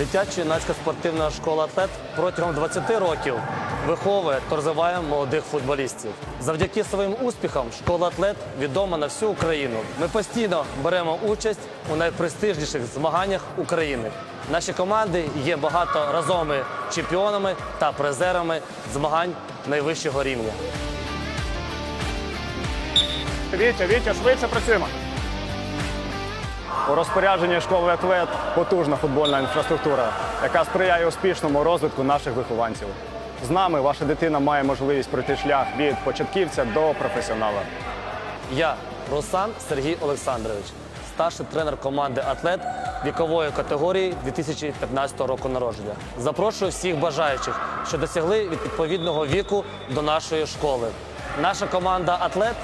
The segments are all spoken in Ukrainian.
Дитячо-юнацька спортивна школа АТЛЕТ протягом 20 років виховує та розвиває молодих футболістів. Завдяки своїм успіхам школа атлет відома на всю Україну. Ми постійно беремо участь у найпрестижніших змаганнях України. Наші команди є багато багаторазовими чемпіонами та призерами змагань найвищого рівня. Вітя, Вітя, швидше працюємо. У розпорядженні школи атлет потужна футбольна інфраструктура, яка сприяє успішному розвитку наших вихованців. З нами ваша дитина має можливість пройти шлях від початківця до професіонала. Я Русан Сергій Олександрович, старший тренер команди Атлет вікової категорії 2015 року народження. Запрошую всіх бажаючих, що досягли від відповідного віку до нашої школи. Наша команда Атлет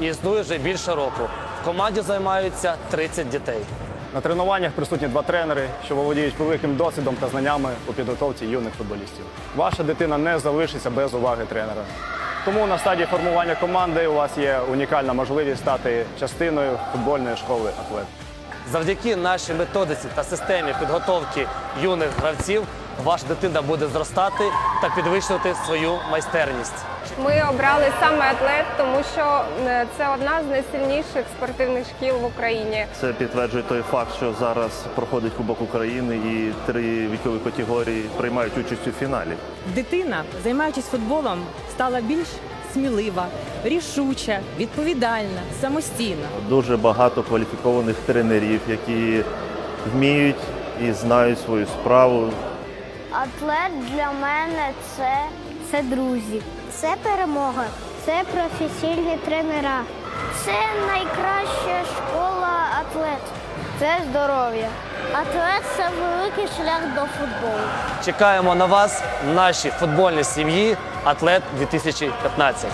існує вже більше року. В команді займаються 30 дітей. На тренуваннях присутні два тренери, що володіють великим досвідом та знаннями у підготовці юних футболістів. Ваша дитина не залишиться без уваги тренера. Тому на стадії формування команди у вас є унікальна можливість стати частиною футбольної школи атлет. Завдяки нашій методиці та системі підготовки юних гравців ваша дитина буде зростати та підвищувати свою майстерність. Ми обрали саме атлет, тому що е, це одна з найсильніших спортивних шкіл в Україні. Це підтверджує той факт, що зараз проходить Кубок України і три вікові категорії приймають участь у фіналі. Дитина, займаючись футболом, стала більш смілива, рішуча, відповідальна, самостійна. Дуже багато кваліфікованих тренерів, які вміють і знають свою справу. Атлет для мене це, це друзі, це перемога, це професійні тренера, це найкраща школа атлет, це здоров'я. Атлет це великий шлях до футболу. Чекаємо на вас в нашій футбольній сім'ї Атлет 2015.